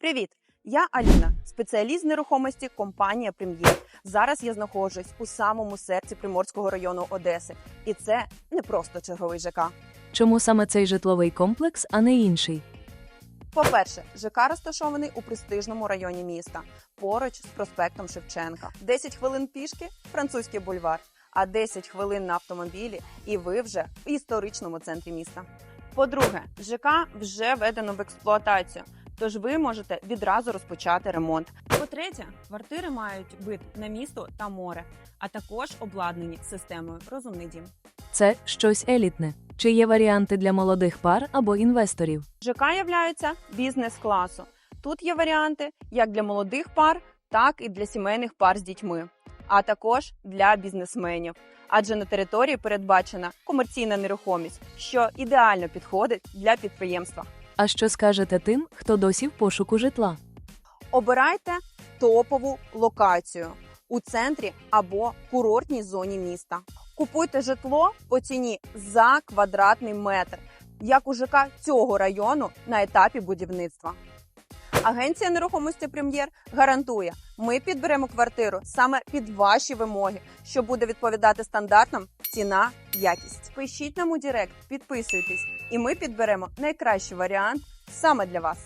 Привіт! Я Аліна, спеціаліст з нерухомості компанія Прем'єр. Зараз я знаходжусь у самому серці Приморського району Одеси, і це не просто черговий ЖК. Чому саме цей житловий комплекс, а не інший? По-перше, ЖК розташований у престижному районі міста, поруч з проспектом Шевченка. 10 хвилин пішки французький бульвар, а 10 хвилин на автомобілі, і ви вже в історичному центрі міста. По-друге, ЖК вже введено в експлуатацію, тож ви можете відразу розпочати ремонт. По-третє, квартири мають вид на місто та море, а також обладнані системою Розумний дім. Це щось елітне. Чи є варіанти для молодих пар або інвесторів? ЖК являються бізнес-класу. Тут є варіанти як для молодих пар, так і для сімейних пар з дітьми, а також для бізнесменів. Адже на території передбачена комерційна нерухомість, що ідеально підходить для підприємства. А що скажете тим, хто досі в пошуку житла? Обирайте топову локацію у центрі або курортній зоні міста. Купуйте житло по ціні за квадратний метр, як у ЖК цього району на етапі будівництва. Агенція нерухомості Прем'єр гарантує, ми підберемо квартиру саме під ваші вимоги, що буде відповідати стандартам ціна, якість. Пишіть нам у Директ, підписуйтесь, і ми підберемо найкращий варіант саме для вас.